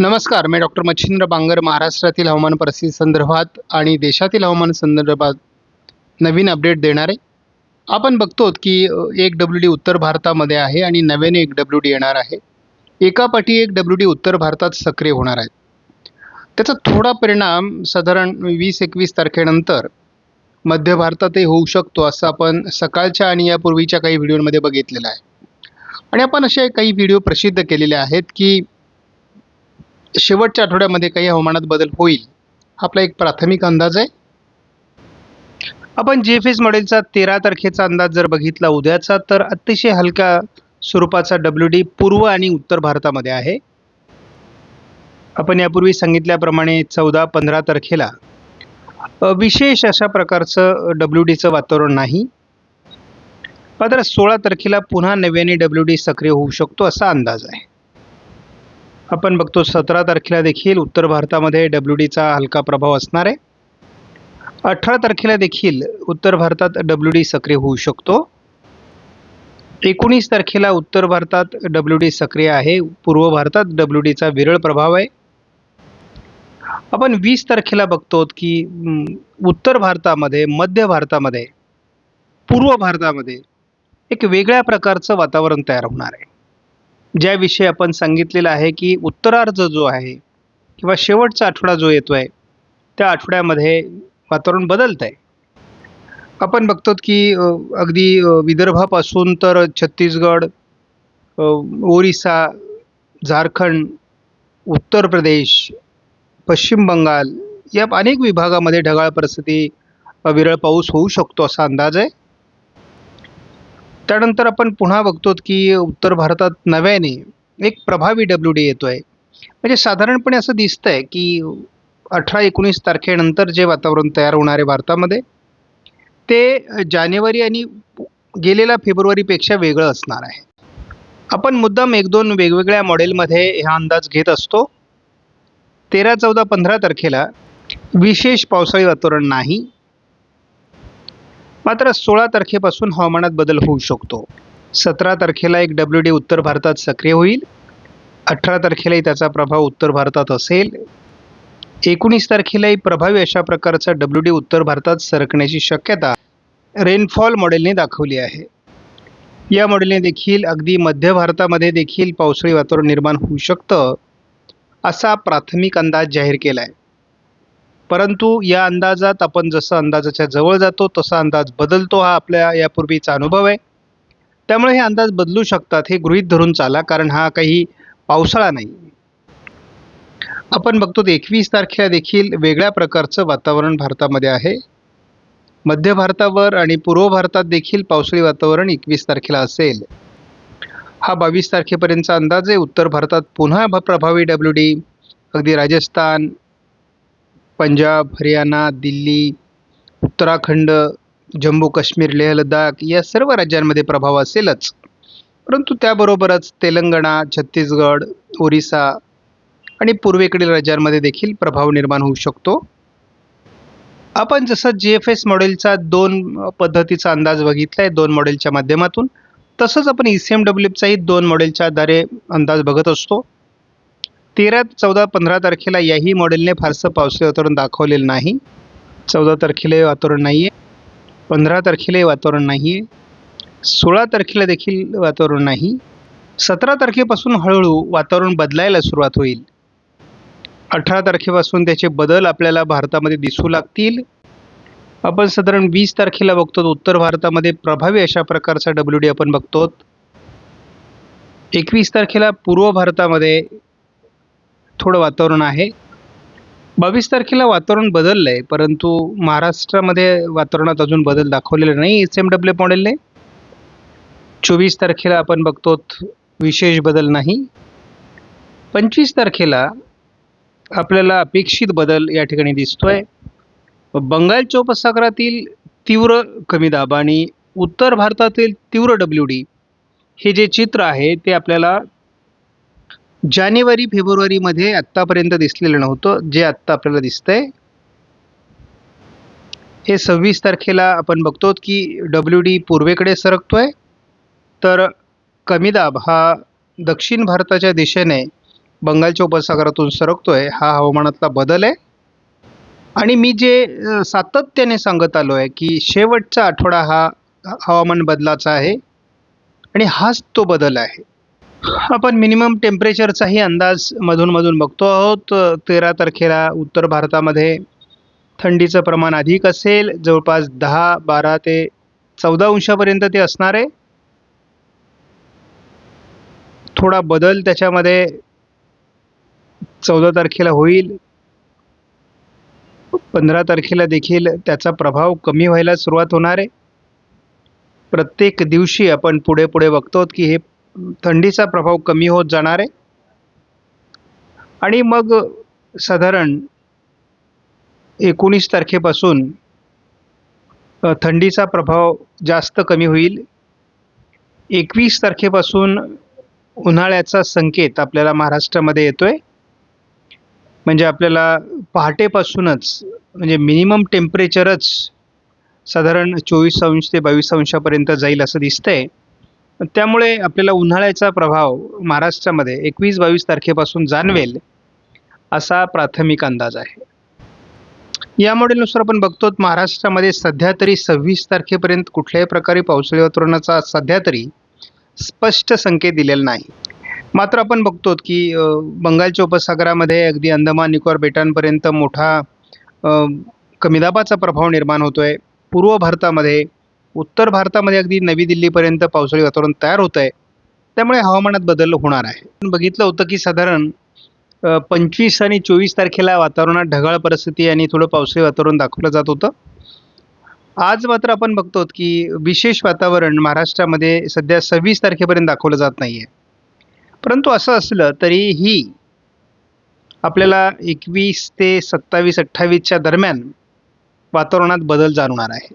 नमस्कार मी डॉक्टर मच्छिंद्र बांगर महाराष्ट्रातील हवामान परिस्थिती संदर्भात आणि देशातील हवामान संदर्भात नवीन अपडेट देणार. आहे आपण बघतो की एक डब्ल्यू डी उत्तर भारतामध्ये आहे आणि नव्याने एक डब्ल्यू डी येणार आहे. एकापाठी एक डब्ल्यू डी उत्तर भारतात सक्रिय होणार आहे. त्याचा थोडा परिणाम साधारण वीस एकवीस तारखेनंतर मध्य भारतातही होऊ शकतो असं आपण सकाळच्या आणि यापूर्वीच्या काही व्हिडिओमध्ये बघितलेलं आहे. आणि आपण असे काही व्हिडिओ प्रसिद्ध केलेले आहेत की शेवटच्या आठवड्यामध्ये काही हवामानात बदल होईल आपला एक प्राथमिक अंदाज आहे. आपण जी एफ एस मॉडेलचा तेरा तारखेचा अंदाज जर बघितला उद्याचा तर अतिशय हलका स्वरूपाचा डब्ल्यू डी पूर्व आणि उत्तर भारतामध्ये आहे. आपण यापूर्वी सांगितल्याप्रमाणे चौदा पंधरा तारखेला विशेष अशा प्रकारचं डब्ल्यू डीचं वातावरण नाही. मात्र सोळा तारखेला पुन्हा नव्याने डब्ल्यू डी सक्रिय होऊ शकतो असा अंदाज आहे. आपण बघतो सतरा तारखेला देखील उत्तर भारतामध्ये डब्ल्यू डीचा हलका प्रभाव असणार आहे. अठरा तारखेला देखील उत्तर भारतात डब्ल्यू डी सक्रिय होऊ शकतो. एकोणीस तारखेला उत्तर भारतात डब्ल्यू डी सक्रिय आहे. पूर्व भारतात डब्ल्यू डीचा विरळ प्रभाव आहे. आपण वीस तारखेला बघतो की उत्तर भारतामध्ये मध्य भारतामध्ये पूर्व भारतामध्ये एक वेगळ्या प्रकारचं वातावरण तयार होणार आहे. ज्याविषयी आपण सांगितलेलं आहे की उत्तरार्ध जो आहे किंवा शेवटचा आठवडा जो येतो आहे त्या आठवड्यामध्ये वातावरण बदलत आहे आपण बघतो की अगदी विदर्भापासून तर छत्तीसगड ओरिसा झारखंड उत्तर प्रदेश पश्चिम बंगाल या अनेक विभागामध्ये ढगाळ परिस्थिती विरळ पाऊस होऊ शकतो असा अंदाज आहे. त्यानंतर आपण पुन्हा बघतो की उत्तर भारतात नव्याने एक प्रभावी डब्ल्यू डी येतो आहे म्हणजे साधारणपणे असं दिसतं आहे की अठरा एकोणीस तारखेनंतर जे वातावरण तयार होणार आहे भारतामध्ये ते जानेवारी आणि गेलेल्या फेब्रुवारीपेक्षा वेगळं असणार आहे. आपण मुद्दाम एक दोन वेगवेगळ्या मॉडेलमध्ये हा अंदाज घेत असतो. तेरा चौदा पंधरा तारखेला विशेष पावसाळी वातावरण नाही. मात्र सोळा तारखेपासून हवामानात बदल होऊ शकतो. सतरा तारखेला एक डब्ल्यू डी उत्तर भारतात सक्रिय होईल. अठरा तारखेलाही त्याचा प्रभाव उत्तर भारतात असेल. एकोणीस तारखेलाही प्रभावी अशा प्रकारचा डब्ल्यू डी उत्तर भारतात सरकण्याची शक्यता रेनफॉल मॉडेलने दाखवली आहे. या मॉडेलने देखील अगदी मध्य भारतामध्ये देखील पावसाळी वातावरण निर्माण होऊ शकतं असा प्राथमिक अंदाज जाहीर केला आहे परंतु या अंदाजात आपण जसं अंदाजाच्या जवळ जातो तसा अंदाज बदलतो हा आपल्या यापूर्वीचा अनुभव आहे. त्यामुळे हे अंदाज बदलू शकतात हे गृहीत धरून चाला कारण हा काही पावसाळा नाही. आपण बघतो एकवीस तारखेला देखील वेगळ्या प्रकारचं वातावरण भारतामध्ये आहे. मध्य भारतावर आणि पूर्व भारतात देखील पावसाळी वातावरण एकवीस तारखेला असेल. हा बावीस तारखेपर्यंतचा अंदाज आहे. उत्तर भारतात पुन्हा प्रभावी डब्ल्यू डी अगदी राजस्थान पंजाब हरियाणा दिल्ली उत्तराखंड जम्मू काश्मीर लेह लडाख या सर्व राज्यांमध्ये प्रभाव असेलच. परंतु त्याबरोबरच तेलंगणा छत्तीसगड ओरिसा आणि पूर्वेकडील राज्यांमध्ये देखील प्रभाव निर्माण होऊ शकतो. आपण जसं जी एफ एस मॉडेलचा दोन पद्धतीचा अंदाज बघितला आहे दोन मॉडेलच्या माध्यमातून तसंच आपण ई सी एम डब्ल्यूचाही दोन मॉडेलच्या आधारे अंदाज बघत असतो. तेरा चौदा पंधरा तारखेला याही मॉडेलने फारसं पावसाळी वातावरण दाखवलेलं नाही. चौदा तारखेलाही वातावरण नाही आहे पंधरा तारखेलाही वातावरण नाही आहे सोळा तारखेला देखील वातावरण नाही. सतरा तारखेपासून हळूहळू वातावरण बदलायला सुरुवात होईल. अठरा तारखेपासून त्याचे बदल आपल्याला भारतामध्ये दिसू लागतील. आपण साधारण वीस तारखेला बघतो उत्तर भारतामध्ये प्रभावी अशा प्रकारचा डब्ल्यू डी आपण बघतो एकवीस तारखेला पूर्व भारतामध्ये थोडं वातावरण आहे. बावीस तारखेला वातावरण बदललं आहे परंतु महाराष्ट्रामध्ये वातावरणात अजून बदल दाखवलेला नाही एस एम डब्ल्यू मॉडेलने. चोवीस तारखेला आपण बघतो विशेष बदल नाही. पंचवीस तारखेला आपल्याला अपेक्षित बदल या ठिकाणी दिसतोय. बंगालच्या उपसागरातील तीव्र कमी दाब आणि उत्तर भारतातील तीव्र डब्ल्यू डी हे जे चित्र आहे ते आपल्याला जानेवारी फेब्रुवारीमध्ये आत्तापर्यंत दिसलेलं नव्हतं. जे आत्ता आपल्याला दिसतंय हे सव्वीस तारखेला आपण बघतो की डब्ल्यू डी पूर्वेकडे सरकतोय. तर कमी दाब हा दक्षिण भारताच्या दिशेने बंगालच्या उपसागरातून सरकतोय. हा हवामानातला बदल आहे. आणि मी जे सातत्याने सांगत आलो आहे की शेवटचा आठवडा हा हवामान बदलाचा आहे. आणि हाच तो बदल आहे. आपण मिनिमम टेम्परेचरचाही अंदाज मधूनमधून बघतो आहोत. तेरा तारखेला उत्तर भारतामध्ये थंडीचं प्रमाण अधिक असेल. जवळपास दहा बारा ते चौदा अंशापर्यंत ते असणार आहे. थोडा बदल त्याच्यामध्ये चौदा तारखेला होईल. पंधरा तारखेला देखील त्याचा प्रभाव कमी व्हायला सुरुवात होणार आहे. प्रत्येक दिवशी आपण पुढे पुढे बघतो की हे थंडीचा प्रभाव कमी होत जाणार आहे. आणि मग साधारण एकोणीस तारखेपासून थंडीचा प्रभाव जास्त कमी होईल. एकवीस तारखेपासून उन्हाळ्याचा संकेत आपल्याला महाराष्ट्रामध्ये येतो आहे म्हणजे आपल्याला पहाटेपासूनच म्हणजे मिनिमम टेम्परेचरच साधारण चोवीस अंश ते बावीस अंशापर्यंत जाईल असं दिसतंय. त्यामुळे आपल्याला उन्हाळ्याचा प्रभाव महाराष्ट्रामध्ये एकवीस बावीस तारखेपासून जाणवेल असा प्राथमिक अंदाज आहे. या मॉडेलनुसार आपण बघतो महाराष्ट्रामध्ये सध्या तरी सव्वीस तारखेपर्यंत कुठल्याही प्रकारे पावसाळी वातावरणाचा सध्या तरी स्पष्ट संकेत दिलेला नाही. मात्र आपण बघतो की बंगालच्या उपसागरामध्ये अगदी अंदमान निकोबार बेटांपर्यंत मोठा कमी दाबाचा प्रभाव निर्माण होतोय. पूर्व भारतामध्ये उत्तर भारतामध्ये अगदी नवी दिल्लीपर्यंत पावसाळी वातावरण तयार होत आहे त्यामुळे हवामानात बदल होणार आहे. बघितलं होतं की साधारण पंचवीस आणि चोवीस तारखेला वातावरणात ढगाळ परिस्थिती आणि थोडं पावसाळी वातावरण दाखवलं जात होतं. आज मात्र आपण बघतो की विशेष वातावरण महाराष्ट्रामध्ये सध्या सव्वीस तारखेपर्यंत दाखवलं जात नाही आहे परंतु असं असलं तरीही आपल्याला एकवीस ते सत्तावीस अठ्ठावीसच्या दरम्यान वातावरणात बदल जाणवणार आहे.